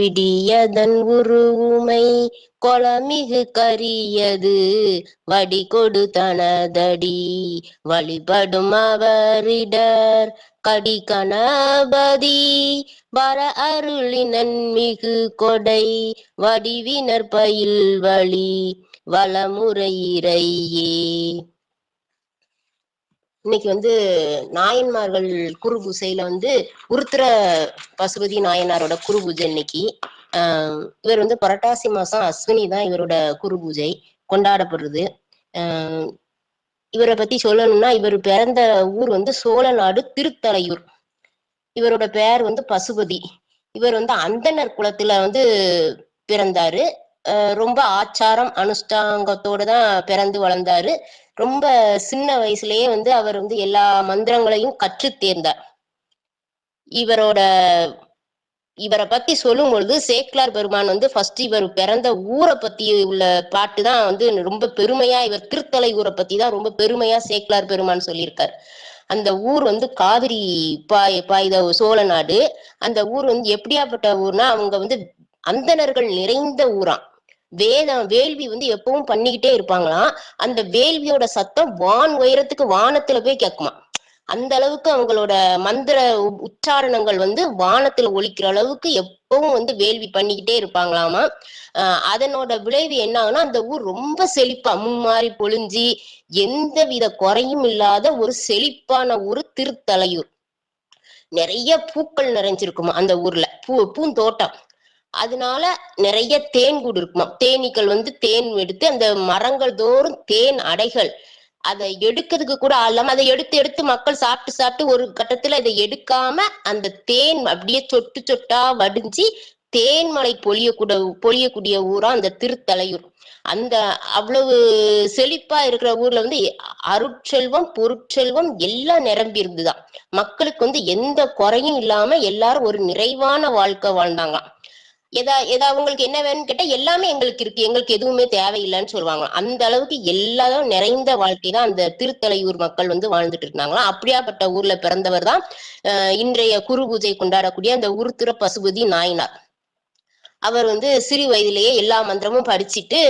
பிடியதன் உருவுமை கொளமிகு கரியது. வடி கொடு தனதடி வழிபடும் அவரிடர் கடி கணபதி. வர அருளினன் மிகு கொடை வடிவினர் பயில் வழி வளமுறையிறையே இன்னைக்கு வந்து நாயன்மார்கள் குரு பூசையில வந்து உருத்திர பசுபதி நாயனாரோட குரு பூஜை இன்னைக்கு. ஆஹ் இவர் வந்து புரட்டாசி மாசம் அஸ்வினி தான் இவரோட குரு பூஜை கொண்டாடப்படுறது. ஆஹ் இவரை பத்தி சொல்லணும்னா இவர் பிறந்த ஊர் வந்து சோழநாடு திருத்தலையூர் இவரோட பெயர் வந்து பசுபதி. இவர் வந்து அந்தனர் குலத்துல வந்து பிறந்தாரு. ரொம்ப ஆச்சாரம் அனுஷ்டாங்கத்தோடு தான் பிறந்து வளர்ந்தாரு. ரொம்ப சின்ன வயசுலயே வந்து அவர் வந்து எல்லா மந்திரங்களையும் கற்று தேர்ந்தார். இவரோட இவரை பத்தி சொல்லும் பொழுது சேக்லார் பெருமான் வந்து ஃபர்ஸ்ட் இவர் பிறந்த ஊரை பத்தி உள்ள பாட்டு தான் வந்து ரொம்ப பெருமையா இவர் திருத்தலை ஊரை பத்தி தான் ரொம்ப பெருமையா சேக்லார் பெருமான் சொல்லியிருக்காரு. அந்த ஊர் வந்து காவிரி பாய் பாய்த சோழ நாடு. அந்த ஊர் வந்து எப்படியாப்பட்ட ஊர்னா அவங்க வந்து அந்தணர்கள் நிறைந்த ஊராம். வேதம் வேள்வி வந்து எப்பவும் பண்ணிக்கிட்டே இருப்பாங்களாம் அந்த வேள்வியோட சத்தம் வான் உயரத்துக்கு வானத்துல போய் கேட்குமா அந்த அளவுக்கு அவங்களோட மந்திர உ- உச்சாரணங்கள் வந்து வானத்துல ஒழிக்கிற அளவுக்கு எப்பவும் வந்து வேள்வி பண்ணிக்கிட்டே இருப்பாங்களாமா? அதனோட விளைவு என்ன ஆகுனா அந்த ஊர் ரொம்ப செழிப்பா மும்மாறி பொழிஞ்சி எந்த வித குறையும் இல்லாத ஒரு செழிப்பான ஊர் திருத்தலையூர். நிறைய பூக்கள் நிறைஞ்சிருக்குமா அந்த ஊர்ல? பூ பூந்தோட்டம். அதனால நிறைய தேன் கூடு இருக்குமா? தேனீக்கள் வந்து தேன் எடுத்து அந்த மரங்கள் தோறும் தேன் அடைகள் அதை எடுக்கிறதுக்கு கூட ஆளாம அதை எடுத்து எடுத்து மக்கள் சாப்பிட்டு சாப்பிட்டு ஒரு கட்டத்துல இதை எடுக்காம அந்த தேன் அப்படியே சொட்டு சொட்டா வடிஞ்சு தேன்மலை பொழியக்கூட பொழியக்கூடிய ஊரா அந்த திருத்தலையூர். அந்த அவ்வளவு செழிப்பா இருக்கிற ஊர்ல வந்து அருட்செல்வம் பொருட்செல்வம் எல்லாம் நிரம்பி இருந்துதான் மக்களுக்கு வந்து எந்த குறையும் இல்லாம எல்லாரும் ஒரு நிறைவான வாழ்க்கை வாழ்ந்தாங்களாம். எதா எதா அவங்களுக்கு என்ன வேணும்னு கேட்டா எல்லாமே எங்களுக்கு இருக்கு. எங்களுக்கு எதுவுமே தேவையில்லைன்னு சொல்லுவாங்க. அந்த அளவுக்கு எல்லாரும் நிறைந்த வாழ்க்கை தான் அந்த திருத்தலையூர் மக்கள் வந்து வாழ்ந்துட்டு இருந்தாங்களாம் அப்படியாப்பட்ட ஊர்ல பிறந்தவர் தான் இன்றைய குரு பூஜை கொண்டாடக்கூடிய அந்த உருத்திர பசுபதி நாயினார். அவர் வந்து சிறு வயதிலேயே எல்லா மந்திரமும் படிச்சுட்டு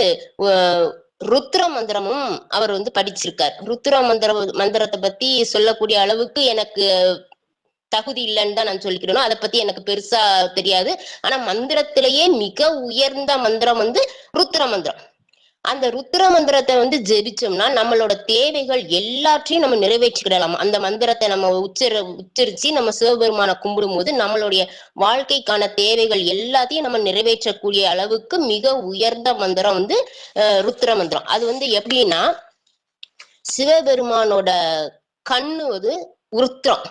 ருத்ர மந்திரமும் அவர் வந்து படிச்சிருக்கார். ருத்ர மந்திர மந்திரத்தை பத்தி சொல்லக்கூடிய அளவுக்கு எனக்கு தகுதி இல்லைன்னு தான் நான் சொல்லிக்கிறேனோ அதை பத்தி எனக்கு பெருசா தெரியாது. ஆனா மந்திரத்திலேயே மிக உயர்ந்த மந்திரம் வந்து ருத்ர மந்திரம். அந்த ருத்ர மந்திரத்தை வந்து ஜெபிச்சோம்னா நம்மளோட தேவைகள் எல்லாத்தையும் நம்ம நிறைவேற்றிக்கிடலாம். அந்த மந்திரத்தை நம்ம உச்சர உச்சரிச்சு நம்ம சிவபெருமானை கும்பிடும் போது நம்மளுடைய வாழ்க்கைக்கான தேவைகள் எல்லாத்தையும் நம்ம நிறைவேற்றக்கூடிய அளவுக்கு மிக உயர்ந்த மந்திரம் வந்து ருத்ர மந்திரம். அது வந்து எப்படின்னா சிவபெருமானோட கண்ணு வந்து உருத்திரம்.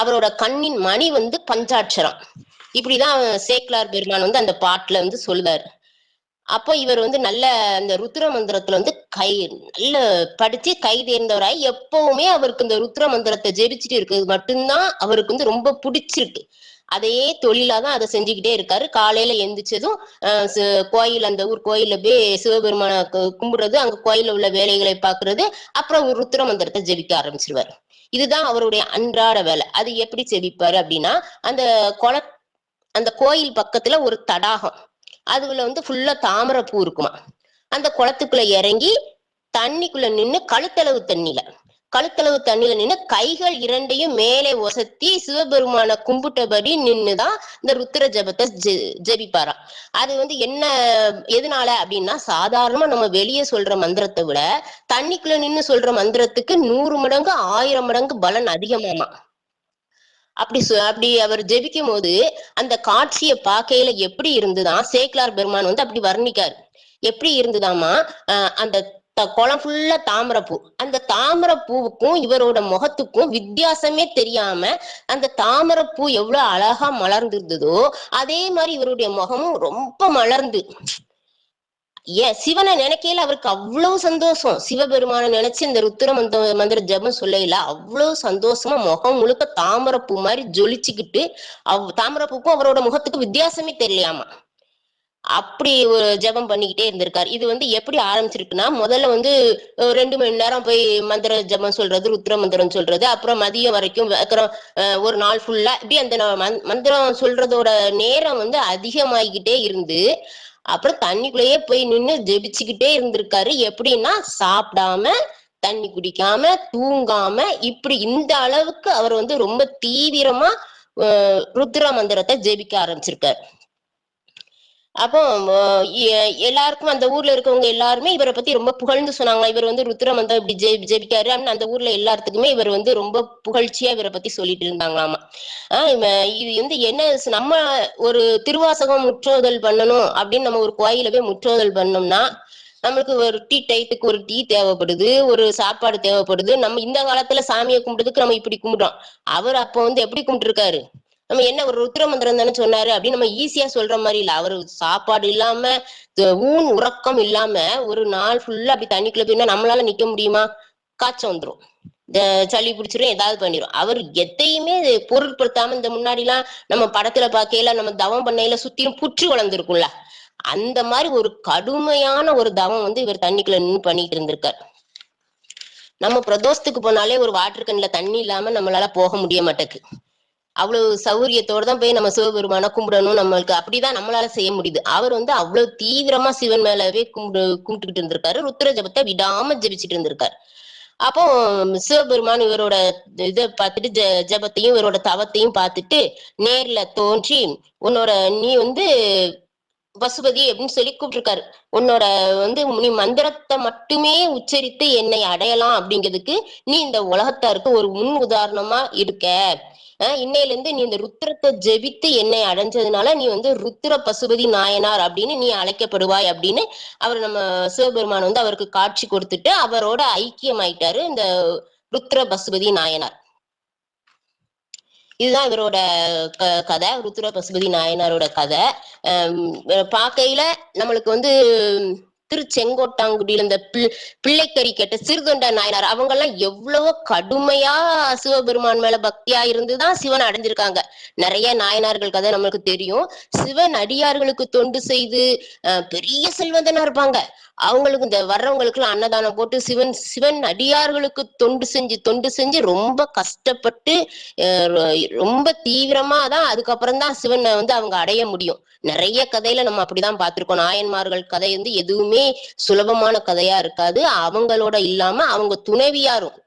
அவரோட கண்ணின் மணி வந்து பஞ்சாட்சரம். இப்படிதான் சேக்லார் பெருமான் வந்து அந்த பாட்டுல வந்து சொல்லுவார். அப்போ இவர் வந்து நல்ல அந்த ருத்ர மந்திரத்துல வந்து கை நல்ல படிச்சு கை தேர்ந்தவராய் எப்பவுமே அவருக்கு இந்த ருத்ர மந்திரத்தை ஜெபிச்சுட்டு இருக்கிறது மட்டும்தான் அவருக்கு வந்து ரொம்ப பிடிச்சிருக்கு. அதையே தொழிலா தான் அதை செஞ்சுக்கிட்டே இருக்காரு. காலையில எந்திரிச்சதும் கோயில் அந்த ஊர் கோயில போய் சிவபெருமான கும்பிடுறது அங்க கோயில உள்ள வேலைகளை பாக்குறது அப்புறம் ஒரு ருத்ர மந்திரத்தை ஜெபிக்க ஆரம்பிச்சிருவாரு. இதுதான் அவருடைய அன்றாட வேலை. அது எப்படி செவிப்பாரு அப்படின்னா அந்த குள அந்த கோயில் பக்கத்துல ஒரு தடாகம். அதுல வந்து ஃபுல்லா தாமரை பூ இருக்குமா. அந்த குளத்துக்குள்ள இறங்கி தண்ணிக்குள்ள நின்று கழுத்தளவு தண்ணியில கழுத்தளவு தண்ணியில நின்று கைகள் இரண்டையும் மேலே ஒசத்தி சிவபெருமான கும்பிட்டபடி நின்னுதான் இந்த ருத்ர ஜபத்தை ஜெ- அது வந்து என்ன எதனால அப்படின்னா சாதாரணமா நம்ம வெளியே சொல்ற மந்திரத்தை விட தண்ணிக்குள்ள நின்று சொல்ற மந்திரத்துக்கு நூறு மடங்கு ஆயிரம் மடங்கு பலன் அதிகமாமா. அப்படி சொ- அப்படி அவர் ஜெபிக்கும் போது அந்த காட்சியை பார்க்கையில எப்படி இருந்துதான் சேக்லார் பெருமான் வந்து அப்படி வர்ணிக்காரு. எப்படி இருந்துதாமா அந்த குளம் ஃபுல்லா தாமரைப்பூ. அந்த தாமரப்பூவுக்கும் இவரோட முகத்துக்கும் வித்தியாசமே தெரியாம அந்த தாமரைப்பூ எவ்வளவு அழகா மலர்ந்திருந்ததோ அதே மாதிரி இவருடைய முகமும் ரொம்ப மலர்ந்து. ஏன் சிவனை நினைக்கையில அவருக்கு அவ்வளவு சந்தோஷம். சிவபெருமான நினைச்சு இந்த ருத்திர மந்த மந்திர ஜபம் சொல்லையில அவ்வளவு சந்தோஷமா முகம் முழுக்க தாமரப்பூ மாதிரி ஜொலிச்சுக்கிட்டு அவ் தாமரப்பூக்கும் அவரோட முகத்துக்கு வித்தியாசமே தெரியலையாமா. அப்படி ஒரு ஜெபம் பண்ணிக்கிட்டே இருந்திருக்காரு. இது வந்து எப்படி ஆரம்பிச்சிருக்குன்னா முதல்ல வந்து ரெண்டு மணி நேரம் போய் மந்திர ஜெபம் சொல்றது ருத்ர மந்திரம் சொல்றது அப்புறம் மதியம் வரைக்கும் அப்புறம் ஒரு நாள் ஃபுல்லா இப்படி அந்த மந்திரம் சொல்றதோட நேரம் வந்து அதிகமாகிக்கிட்டே இருந்து அப்புறம் தண்ணிக்குள்ளேயே போய் நின்று ஜெபிச்சுக்கிட்டே இருந்திருக்காரு. எப்படின்னா சாப்பிடாம தண்ணி குடிக்காம தூங்காம இப்படி இந்த அளவுக்கு அவர் வந்து ரொம்ப தீவிரமா ருத்ர மந்திரத்தை ஜெபிக்க ஆரம்பிச்சிருக்காரு. அப்போ எல்லாருக்கும் அந்த ஊர்ல இருக்கவங்க எல்லாருமே இவரை பத்தி ரொம்ப புகழ்ந்து சொன்னாங்க இவர் வந்து ருத்ரம் மந்திரம் இப்படி ஜெ ஜெபிக்காரு அப்படின்னு அந்த ஊர்ல எல்லாத்துக்குமே இவர் வந்து ரொம்ப புகழ்ச்சியா இவரை பத்தி சொல்லிட்டு இருந்தாங்களாமா? ஆஹ் இவ- இது வந்து என்ன நம்ம ஒரு திருவாசகம் முற்றோதல் பண்ணணும் அப்படின்னு நம்ம ஒரு கோயில போய் முற்றோதல் பண்ணோம்னா நம்மளுக்கு ஒரு டீ டைத்துக்கு ஒரு டீ தேவைப்படுது ஒரு சாப்பாடு தேவைப்படுது. நம்ம இந்த காலத்துல சாமியை கும்பிடுறதுக்கு நம்ம இப்படி கும்பிடுறோம். அவர் அப்போ வந்து எப்படி கும்பிட்டுருக்காரு? நம்ம என்ன ஒரு ருத்ர மந்திரம் தானே சொன்னாரு அப்படின்னு நம்ம ஈஸியா சொல்ற மாதிரி இல்ல. அவரு சாப்பாடு இல்லாம ஊன் உறக்கம் இல்லாம ஒரு நாள் ஃபுல்லா அப்படி தண்ணிக்குள்ள போயிருந்தா நம்மளால நிக்க முடியுமா? காய்ச்சல் வந்துரும். சளி பிடிச்சிரும் ஏதாவது பண்ணிரும். அவர் எதையுமே பொருட்படுத்தாம இந்த முன்னாடி எல்லாம் நம்ம படத்துல பார்க்கையில நம்ம தவம் பண்ணையில சுத்தியும் புற்று வளர்ந்துருக்கும்ல. அந்த மாதிரி ஒரு கடுமையான ஒரு தவம் வந்து இவர் தண்ணிக்குள்ள நின்று பண்ணிட்டு இருந்திருக்காரு. நம்ம பிரதோஷத்துக்கு போனாலே ஒரு வாட்டர் கண்ணுல தண்ணி இல்லாம நம்மளால போக முடிய மாட்டேக்கு. அவ்வளவு சௌரியத்தோட தான் போய் நம்ம சிவபெருமான கும்பிடணும். நம்மளுக்கு அப்படிதான் நம்மளால செய்ய முடியுது. அவர் வந்து அவ்வளவு தீவிரமா சிவன் மேலவே கும்பிடு கும்பிட்டுக்கிட்டு இருந்திருக்காரு. ருத்ர ஜபத்தை விடாம ஜபிச்சுட்டு இருந்திருக்காரு. அப்போ சிவபெருமான் இவரோட இதை பார்த்துட்டு ஜ ஜபத்தையும் இவரோட தவத்தையும் பார்த்துட்டு நேர்ல தோன்றி உன்னோட நீ வந்து பசுபதி அப்படின்னு சொல்லி கூப்பிட்டுருக்காரு. உன்னோட வந்து நீ மந்திரத்தை மட்டுமே உச்சரித்து என்னை அடையலாம் அப்படிங்கிறதுக்கு நீ இந்த உலகத்தாருக்கு ஒரு முன் உதாரணமா இருக்க. இன்னையில இருந்து நீ இந்த ருத்ரத்தை ஜெபித்து என்னை அடைஞ்சதுனால நீ வந்து ருத்ர பசுபதி நாயனார் அப்படின்னு நீ அழைக்கப்படுவாய் அப்படின்னு அவர் நம்ம சிவபெருமான் வந்து அவருக்கு காட்சி கொடுத்துட்டு அவரோட ஐக்கியமாயிட்டாரு இந்த ருத்ர பசுபதி நாயனார். இதுதான் இவரோட க- கதை ருத்ர பசுபதி நாயனாரோட கதை. பார்க்கையில நம்மளுக்கு வந்து திருச்செங்கோட்டாங்குடியில இந்த பிள் பிள்ளைக்கறி கேட்ட சிறுதொண்ட நாயனார் அவங்க எல்லாம் எவ்வளவோ கடுமையா சிவபெருமான் மேல பக்தியா இருந்துதான் சிவன் அடைஞ்சிருக்காங்க. நிறைய நாயனார்கள் கதை நம்மளுக்கு தெரியும். சிவன் அடியார்களுக்கு தொண்டு செய்து பெரிய செல்வந்தனா இருப்பாங்க. அவங்களுக்கு இந்த வர்றவங்களுக்கு எல்லாம் அன்னதானம் போட்டு சிவன் சிவன் அடியார்களுக்கு தொண்டு செஞ்சு தொண்டு செஞ்சு ரொம்ப கஷ்டப்பட்டு ரொம்ப தீவிரமா தான் அதுக்கப்புறம் தான் சிவனை வந்து அவங்க அடைய முடியும். நிறைய கதையில நம்ம அப்படிதான் பார்த்திருக்கோம். நாயன்மார்கள் கதை வந்து எதுவுமே சுலபமான கதையா இருக்காது. அவங்களோட இல்லாம அவங்க துணைவியாரும்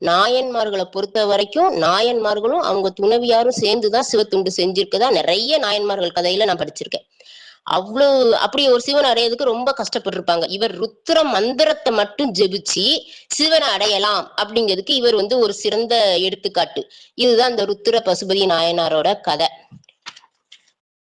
நாயன்மார்களை பொறுத்த வரைக்கும் நாயன்மார்களும் அவங்க துணைவியாரும் சேர்ந்துதான் சிவத்துண்டு செஞ்சிருக்கதா நிறைய நாயன்மார்கள் கதையில நான் படிச்சிருக்கேன். அவ்வளவு அப்படி ஒரு சிவன் அடையறதுக்கு ரொம்ப கஷ்டப்பட்டிருப்பாங்க. இவர் ருத்ர மந்திரத்தை மட்டும் ஜெபிச்சு சிவனை அடையலாம் அப்படிங்கிறதுக்கு இவர் வந்து ஒரு சிறந்த எடுத்துக்காட்டு. இதுதான் இந்த ருத்ர பசுபதி நாயனாரோட கதை.